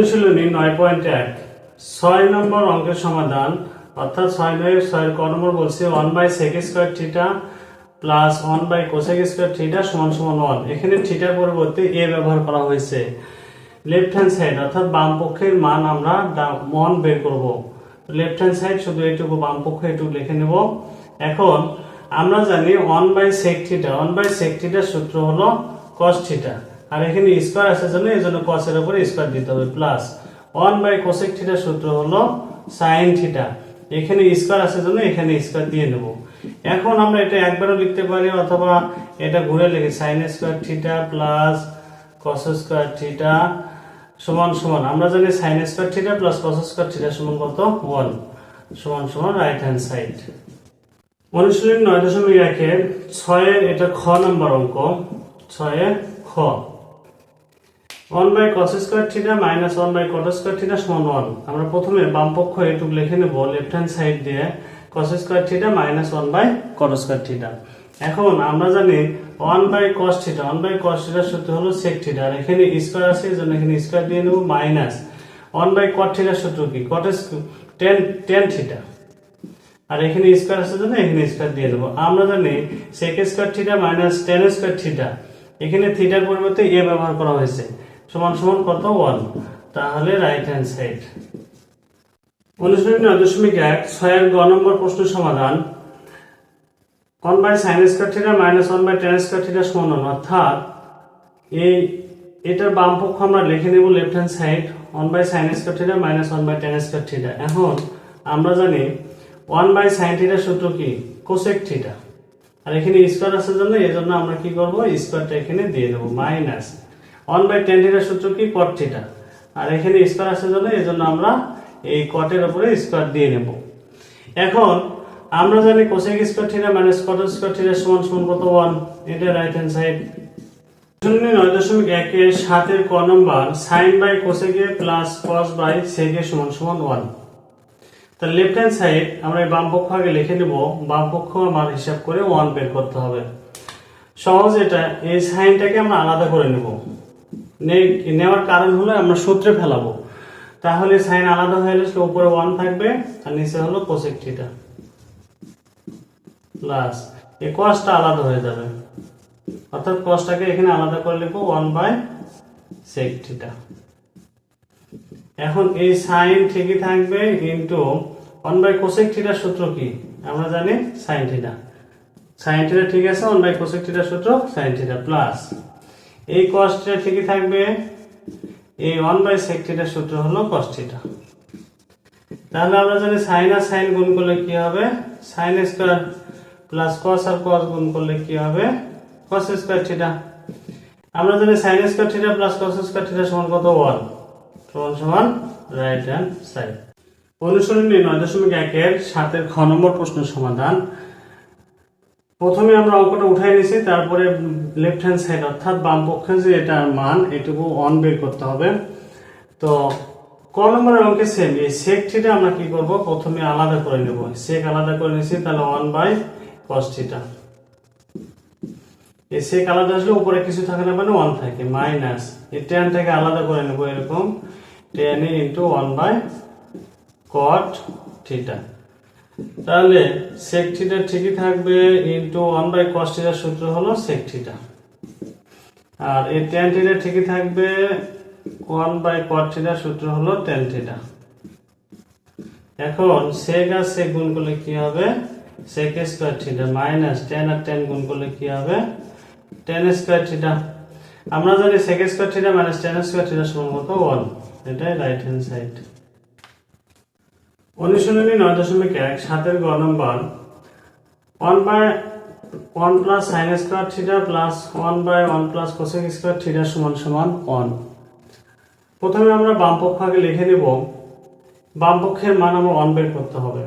অনুশীলনী নয় পয়েন্ট এক। ছয় নম্বর অঙ্কের সমাধান, অর্থাৎ ছয় নয় ছয়ের ক নম্বর বলছে one by sec square theta plus one by cosec square theta সমান সমান ওয়ান এখানে থিটার পরিবর্তে এ ব্যবহার করা হয়েছে। লেফট হ্যান্ড সাইড অর্থাৎ বাম পক্ষের মান আমরা ওয়ান বের করব। লেফট হ্যান্ড সাইড শুধু এইটুকু, বাম পক্ষ এটুকু লিখে নেব। এখন আমরা জানি one by sec theta one by sec থিটার সূত্র হলো কস থিটা আর এখানে স্কোয়ার আসার জন্য এই জন্য কসের উপরে স্কোয়ার দিতে হবে প্লাস ওয়ান বাই কোসেক থিটার সূত্র হলো সাইন থিটা এখানে স্কোয়ার আসার জন্য এখানে স্কোয়ার দিয়ে নেব। এখন আমরা এটা একবারও লিখতে পারি অথবা এটা ঘুরে লিখি sine square theta plus cos square theta সমান সমান। আমরা জানি sine square theta plus cos square theta সমান কত? ওয়ান সমান সমান রাইট হ্যান্ড সাইড অনুশীলনী নয় দশমিক একের ছয়ের এটা খ নম্বর অঙ্ক। ছয়ের খ। One by cos square theta minus one by cot square theta সমান ওয়ান আমরা প্রথমে বাম পক্ষ এটুকু লিখে নেব লেফট হ্যান্ড সাইড দিয়ে cos square theta minus one by cot square theta এখন আমরা জানি one by cos theta one by cos থিটার সূত্র হলো সেক থিটা আর এখানে স্কোয়ার আছে, এই জন্য এখানে স্কোয়ার দিয়ে নেব মাইনাস ওয়ান বাই কট থিটার সূত্র কি? কট টেন টেন থিটা আর এখানে স্কোয়ার আছে জন্য এখানে স্কোয়ার দিয়ে দেবো। আমরা জানি sec square theta minus tan square theta এখানে থিটার পরিবর্তে এ ব্যবহার করা হয়েছে। সমান সমান কত? ওয়ান তাহলে রাইট হ্যান্ড সাইড অনুশীলনী নয় দশমিক এক ছয়ের গ নম্বর প্রশ্ন সমাধান। One by sine square theta minus one by tan square theta সমান অর্থাৎ, এই, এটার বাম পক্ষ আমরা লিখে নেব left hand side one by sine square theta minus one by tan square theta এখন, আমরা জানি ওয়ান বাই সাইন থিটার সূত্র কি? কোসেক থিটা আর এখানে স্কোয়ার আসার জন্য এই জন্য আমরা কি করব? স্কোয়ারটা এখানে দিয়ে দেবো মাইনাস ওয়ান বাই টেন থিটার সূত্র কি? কট থিটা আর এখানে স্কোয়ার আসার জন্য এই জন্য আমরা এই কটের উপরে স্কোয়ার দিয়ে নেব। এখন আমরা জানি cosec square theta minus cot square theta সমান সমান কত? ওয়ান এটা রাইট হ্যান্ড সাইড নয় দশমিক একের সাতের ক নম্বর সাইন বাই কোসেকে প্লাস কস বাই সেকে সমান সমান ওয়ান তাহলে লেফট হ্যান্ড সাইড আমরা এই বাম পক্ষ আগে লিখে নেব। বাম পক্ষ হিসাব করে ওয়ান বের করতে হবে। সহজ এটা। এই সাইনটাকে আমরা আলাদা করে নেব। নেওয়ার কারণ হলো আমরা সূত্রে ফেলাবো। তাহলে সাইন আলাদা হয়ে গেলে উপরে ওয়ান থাকবে আর নিচে হলো কোসেক থিটা প্লাস এই কসটা আলাদা হয়ে যাবে। অর্থাৎ কসটাকে এখানে আলাদা করে লিখব ওয়ান বাই সেক থিটা এখন এই সাইন ঠিকই থাকবে কিন্তু ওয়ান বাই কোসেক থিটার সূত্র কি? আমরা জানি সাইন থিটা সাইন থিটা ঠিক আছে ওয়ান বাই কোসেক থিটার সূত্র সাইন থিটা প্লাস এই কস থিটা ঠিকই থাকবে। এই ওয়ান বাই সেক থিটার সূত্র হলো কস থিটা তাহলে আমরা জানি সাইন আর সাইন গুণ করলে কি হবে? সাইন স্কোয়ার প্লাস কস আর কস গুণ করলে কি হবে? কস স্কোয়ার থিটা আমরা জানি sine square theta plus cos square theta সমান কত? ওয়ান সমান সমান রাইট হ্যান্ড সাইড অনুসরণী নয় দশমিক এক একের সাতের খ নম্বর প্রশ্নের সমাধান। প্রথমে আমরা অঙ্কটা উঠাই নিয়েছি, তারপরে লেফট হ্যান্ড সাইড অর্থাৎ বাম পক্ষে যে এটার মান, এটুকু অন বের করতে হবে। তো ক নম্বরের অঙ্কে সেম এই সেক থিটা আমরা কি করব? প্রথমে আলাদা করে নেব। সেক আলাদা করে নিয়েছি, তাহলে ওয়ান বাই কস থিটা এই সেক আলাদা আসলে উপরে কিছু থাকে না মানে ওয়ান থাকে মাইনাস এই টেনটাকে আলাদা করে নেব এরকম tan into one by cot theta তাহলে সেক থিটা ঠিকই থাকবে ইন্টু ওয়ান বাই কস থিটার সূত্র হলো সেক থিটা আর এই টেন থিটা ঠিকই থাকবে ওয়ান বাই কট থিটার সূত্র হলো টেন থিটা এখন সেক আর সেক গুণ করলে কি হবে? Sec square theta minus tan আর টেন গুণ করলে কি হবে? টেন স্কোয়ার থিটা আমরা জানি sec square theta minus tan square theta সমান কত? ওয়ান এটাই রাইট হ্যান্ড সাইড অনুশীলনী নয় দশমিক এক, সাতের গ নম্বর one by one plus sine square theta plus one by one plus cosec square theta সমান সমান ওয়ান প্রথমে আমরা বাম পক্ষ আগে লিখে নেব। বাম পক্ষের মান আমরা ওয়ান বের করতে হবে।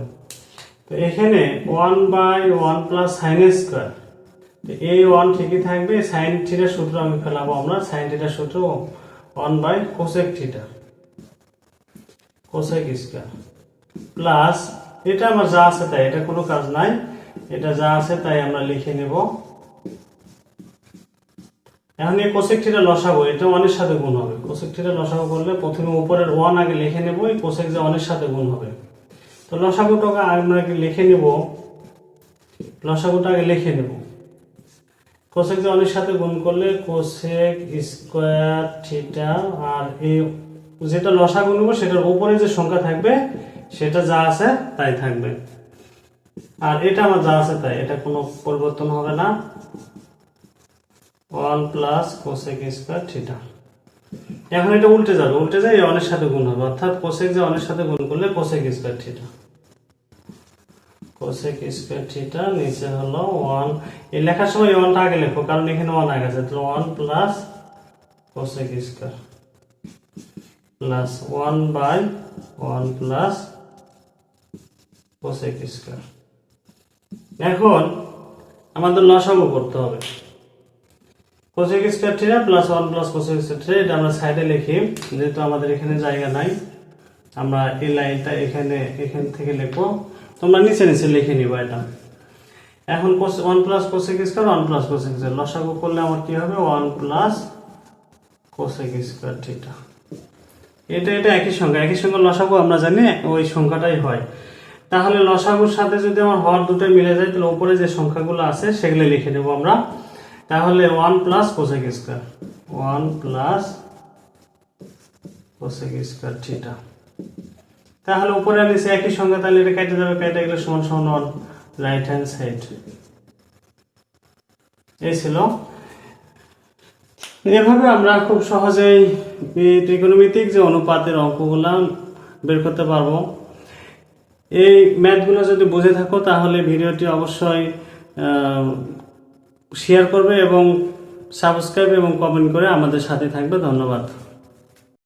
তো এখানে one by one plus sine square এই ওয়ান ঠিকই থাকবে সাইন থিটার সূত্র আমি ফেলাবো আমরা সাইন থিটার সূত্র one by cosec theta cosec square plus এটা আমার যা আছে তাই, এটা কোনো কাজ নাই। এটা যা আছে তাই আমরা লিখে নেব। এখন এই কোসেক থিটা এটা ওয়ানের সাথে গুণ হবে। কোসেক থিটা করলে প্রথমে উপরের ওয়ান আগে লিখে নেব, এই কোসেক যে ওয়ানের সাথে গুণ হবে। তো লসাগুটাকে আমরা আগে লিখে নেব। লসাগুটা আগে লিখে নেব। কোসেক যে ওয়ানের সাথে গুণ করলে কোসেক স্কোয়ার থিটা আর এই যেটা লসাগু নেব, সেটার উপরে যে সংখ্যা থাকবে, সেটা যা আছে তাই থাকবে। আর এটা আমার যা আছে তাই, এটা কোনো পরিবর্তন হবে না। One plus cosec square theta. এখন এটা উল্টে যাবে, উল্টে যায় অনের সাথে গুণ হবে। অর্থাৎ কোসেক যে অনের সাথে গুণ করলে cosec square theta. Cosec square theta নিচে হলো ওয়ান। এই লেখার সময় ওয়ানটা আগে লেখো, কারণ এখানে ওয়ান আগে আছে। তাহলে one plus cosec square. Plus one by one plus cosec square এখন আমাদের লসাগু করতে হবে। Cosec square theta plus one plus cosec square theta এটা আমরা সাইডে লিখি, যেহেতু আমাদের এখানে জায়গা নাই, আমরা এই লাইনটা এখানে, এখান থেকে লিখব। তোমরা নিচে নিচে লিখে নিবা এটা। এখন one plus cosec square one plus cosec square লসাগু করলে আমার কি হবে? ওয়ান প্লাস কোসেক স্কোয়ার এটা এটা একই সংখ্যা একই সংখ্যা লসাগু আমরা জানি ওই সংখ্যাটাই হয়। তাহলে লসাগুর সাথে যদি আমার হর দুটো মিলে যায়, তাহলে উপরে যে সংখ্যাগুলো আছে, সেগুলো লিখে দেবো আমরা। তাহলে one plus cosec square one plus cosec square theta তাহলে উপরে নিচে একই সংখ্যা, তাহলে এটা কেটে যাবে, কেটে গেলে সমান সমান রাইট হ্যান্ড সাইড এই ছিল এভাবে আমরা খুব সহজেই ত্রিকোণমিতিক যে অনুপাতের অঙ্কগুলো বের করতে পারব। এই ম্যাথগুলো যদি বুঝে থাকো, তাহলে ভিডিওটি অবশ্যই শেয়ার করবে এবং সাবস্ক্রাইব এবং কমেন্ট করে আমাদের সাথে থাকবে। ধন্যবাদ।